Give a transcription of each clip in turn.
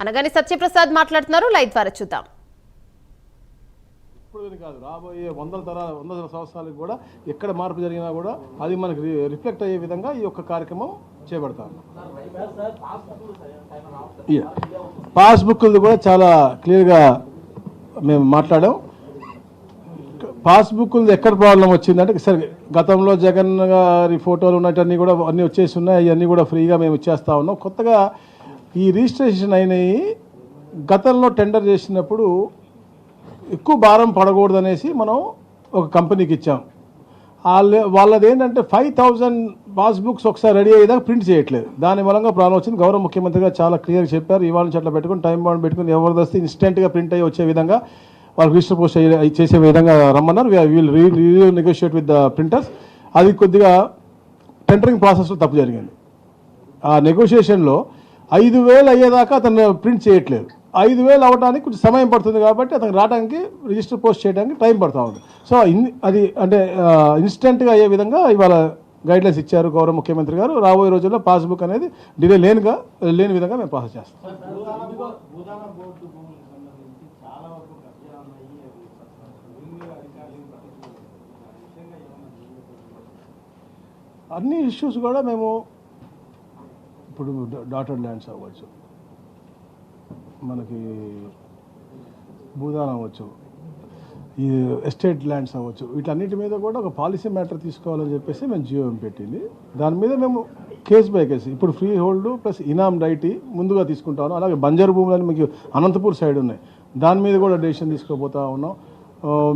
అనగానే సత్యప్రసాద్ మాట్లాడుతున్నారు. లైవ్ ద్వారా చూద్దాం. ఇప్పుడు కాదు రాబోయే వందల తరాల వందల సంవత్సరాలకు కూడా ఎక్కడ మార్పు జరిగినా కూడా అది మనకి రిఫ్లెక్ట్ అయ్యే విధంగా ఈ యొక్క కార్యక్రమం చేపడతాను పాస్బుక్లు కూడా చాలా క్లియర్గా మేము మాట్లాడాం. పాస్బుక్లు ఎక్కడ ప్రాబ్లం వచ్చిందంటే సరే గతంలో జగన్ గారి ఫోటోలు ఉన్నటన్నీ కూడా అన్నీ వచ్చేసి ఉన్నాయి. అవన్నీ కూడా ఫ్రీగా మేము ఇచ్చేస్తా ఉన్నాం. కొత్తగా ఈ రిజిస్ట్రేషన్ అయినవి గతంలో టెండర్ చేసినప్పుడు ఎక్కువ భారం పడకూడదనేసి మనం ఒక కంపెనీకి ఇచ్చాం. వాళ్ళ వాళ్ళది ఏంటంటే ఫైవ్ థౌజండ్ పాస్బుక్స్ ఒకసారి రెడీ అయ్యేదాకా ప్రింట్ చేయట్లేదు. దాని మూలంగా ప్రాబ్లం వచ్చింది. గౌరవ ముఖ్యమంత్రి గారు చాలా క్లియర్గా చెప్పారు. ఇవాళ నుంచి అట్లా పెట్టుకుని టైం బాండ్ పెట్టుకుని ఎవరిదస్తే ఇన్స్టెంట్గా ప్రింట్ అయ్యి వచ్చే విధంగా వాళ్ళు రిజిస్టర్ పోస్ట్ చేసే విధంగా రమ్మన్నారు. We'll renegotiate with the printers అది కొద్దిగా టెండరింగ్ ప్రాసెస్లో తప్పు జరిగింది. ఆ నెగోషియేషన్లో ఐదు వేలు అయ్యేదాకా అతను ప్రింట్ చేయట్లేదు. ఐదు వేలు అవ్వడానికి కొంచెం సమయం పడుతుంది కాబట్టి అతను రావడానికి రిజిస్టర్ పోస్ట్ చేయడానికి టైం పడుతూ ఉంది. సో అది అంటే ఇన్స్టెంట్గా అయ్యే విధంగా ఇవాళ గైడ్లైన్స్ ఇచ్చారు గౌరవ ముఖ్యమంత్రి గారు. రాబోయే రోజుల్లో పాస్బుక్ అనేది డిలే లేనిగా లేని విధంగా మేము ప్రాసెస్ చేస్తాం? అన్ని ఇష్యూస్ కూడా మేము ఇప్పుడు డాటర్ ల్యాండ్స్ అవ్వచ్చు మనకి భూదానం అవ్వచ్చు. ఈ ఎస్టేట్ ల్యాండ్స్ అవ్వచ్చు. వీటన్నిటి మీద కూడా ఒక పాలసీ మ్యాటర్ తీసుకోవాలని చెప్పేసి మేము జియోఎం పెట్టింది. దాని మీద మేము కేసు బై కేసు ఇప్పుడు ఫ్రీ హోల్డ్ ప్లస్ ఇనామ్ డైటీ ముందుగా తీసుకుంటాను. అలాగే బంజరు భూములని మీకు అనంతపూర్ సైడ్ ఉన్నాయి. దాని మీద కూడా డెసిషన్ తీసుకోబోతా ఉన్నాం.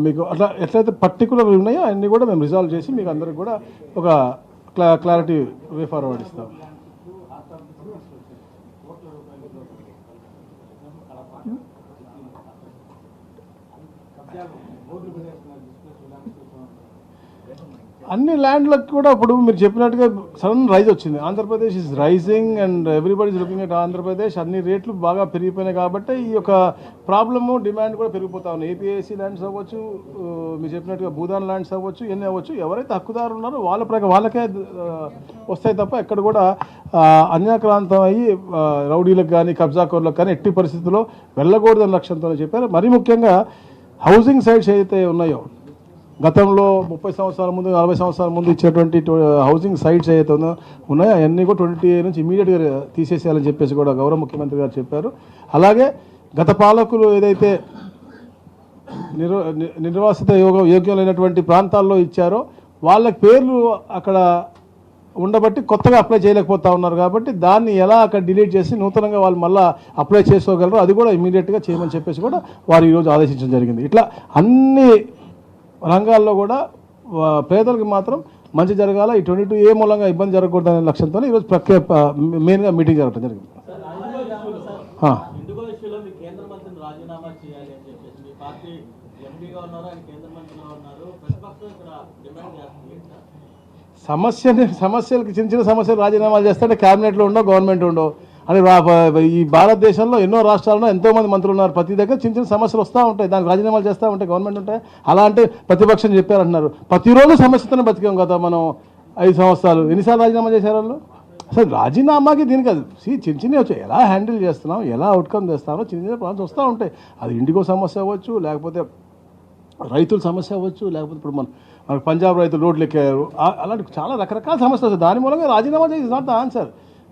మీకు అట్లా ఎట్లయితే పర్టికులర్ ఉన్నాయో అన్నీ కూడా మేము రిజాల్వ్ చేసి మీకు అందరికి కూడా ఒక క్లా క్లారిటీ వే ఫార్వర్డ్ ఇస్తాం. Hmm? बहुत क्यों అన్ని ల్యాండ్లకు కూడా ఇప్పుడు మీరు చెప్పినట్టుగా సడన్ రైజ్ వచ్చింది. Andhra Pradesh is rising and everybody looking at Andhra Pradesh. అన్ని రేట్లు బాగా పెరిగిపోయినాయి కాబట్టి ఈ యొక్క ప్రాబ్లము డిమాండ్ కూడా పెరిగిపోతా ఉన్నాయి. ఏపీఐసీ ల్యాండ్స్ అవ్వచ్చు మీరు చెప్పినట్టుగా భూదాన్ ల్యాండ్స్ అవ్వచ్చు ఎన్ని అవ్వచ్చు. ఎవరైతే హక్కుదారులు ఉన్నారో వాళ్ళ ప్రకారం వాళ్ళకే వస్తాయి తప్ప ఎక్కడ కూడా అన్యాక్రాంతం అయ్యి రౌడీలకు కానీ కబ్జాకోర్లకు కానీ ఎట్టి పరిస్థితుల్లో వెళ్ళకూడదని లక్ష్యంతో చెప్పారు. మరీ ముఖ్యంగా హౌసింగ్ సైట్స్ ఏదైతే ఉన్నాయో గతంలో ముప్పై సంవత్సరాల ముందు నలభై సంవత్సరాల ముందు ఇచ్చేటువంటి టో- హౌసింగ్ సైట్స్ ఏదైతే ఉందో ఉన్నాయో అవన్నీ కూడా ట్వంటీ నుంచి ఇమీడియట్గా తీసేసేయాలని చెప్పేసి కూడా గౌరవ ముఖ్యమంత్రి గారు చెప్పారు. అలాగే గత పాలకులు ఏదైతే నిర్ నిర్వాసిత యోగ యోగ్యమైనటువంటి ప్రాంతాల్లో ఇచ్చారో వాళ్ళ పేర్లు అక్కడ ఉండబట్టి కొత్తగా అప్లై చేయలేకపోతా ఉన్నారు కాబట్టి దాన్ని ఎలా అక్కడ డిలీట్ చేసి నూతనంగా వాళ్ళు మళ్ళీ అప్లై చేసుకోగలరో అది కూడా ఇమీడియట్గా చేయమని చెప్పేసి కూడా వారు ఈరోజు ఆదేశించడం జరిగింది. ఇట్లా అన్ని రంగాల్లో కూడా పేదలకు మాత్రం మంచి జరగాల? ఈ ట్వంటీ టూ ఏ మూలంగా ఇబ్బంది జరగకూడదనే లక్ష్యంతో ఈరోజు ప్రక్రియ మెయిన్గా మీటింగ్ జరగడం జరిగింది. అని? సమస్యని సమస్యలకి చిన్న చిన్న సమస్యలు రాజీనామాలు చేస్తుంటే క్యాబినెట్లో ఉండవు గవర్నమెంట్ ఉండవు. అని రా- ఈ భారతదేశంలో ఎన్నో రాష్ట్రాల్లో ఎంతో మంది మంత్రులు ఉన్నారు. ప్రతి దగ్గర చిన్న చిన్న సమస్యలు వస్తూ ఉంటాయి. దానికి రాజీనామాలు చేస్తూ ఉంటాయి. గవర్నమెంట్ ఉంటాయి అలా అంటే ప్రతిపక్షం చెప్పారంటున్నారు. ప్రతిరోజు సమస్యతోనే బతికాం కదా మనం. ఐదు సంవత్సరాలు. ఎన్నిసార్లు రాజీనామా చేశారు వాళ్ళు? అసలు రాజీనామాకి దీనికి అది సీ చిన్న చిన్నవి వచ్చాయి. ఎలా హ్యాండిల్ చేస్తున్నాం? ఎలా అవుట్కమ్ చేస్తామో చిన్న చిన్న ప్రాబ్లమ్స్ వస్తూ ఉంటాయి. అది ఇండిగో సమస్య అవ్వచ్చు లేకపోతే రైతుల సమస్య అవ్వచ్చు లేకపోతే ఇప్పుడు మన మనకు పంజాబ్ రైతులు రోడ్లు ఎక్కారు. అలాంటి చాలా రకరకాల సమస్యలు వస్తాయి. దాని మూలంగా రాజీనామా చేసి నాట్ ద ఆన్సర్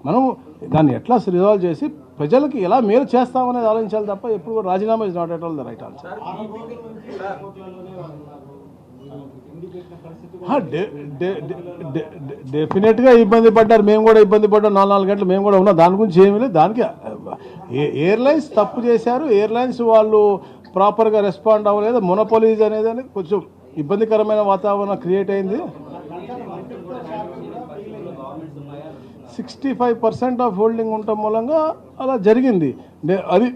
మనం దాన్ని ఎట్లా రిజాల్వ్ చేసి ప్రజలకి ఎలా మేలు చేస్తామనేది ఆలోచించాలి తప్ప ఎప్పుడు కూడా రాజీనామా is not at all the right answer డెఫినెట్గా ఇబ్బంది పడ్డారు. మేము కూడా ఇబ్బంది పడ్డాం. నాలుగు నాలుగు గంటలు మేము కూడా ఉన్నాం. దాని గురించి ఏమీ లేదు. దానికి ఏ- ఎయిర్లైన్స్ తప్పు చేశారు. ఎయిర్లైన్స్ వాళ్ళు ప్రాపర్గా రెస్పాండ్ అవ్వలేదు. మొనపోలీజ్ అనేది అని కొంచెం ఇబ్బందికరమైన వాతావరణం క్రియేట్ అయింది. Sixty five percent of holding ఉండటం మూలంగా అలా జరిగింది. అది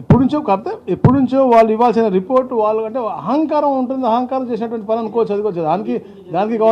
ఎప్పటి నుంచో కాకపోతే ఎప్పటి నుంచో వాళ్ళు ఇవ్వాల్సిన రిపోర్ట్ వాళ్ళు అంటే అహంకారం ఉంటుంది. అహంకారం చేసినటువంటి పని అనుకోవచ్చు అది కూడా దానికి దానికి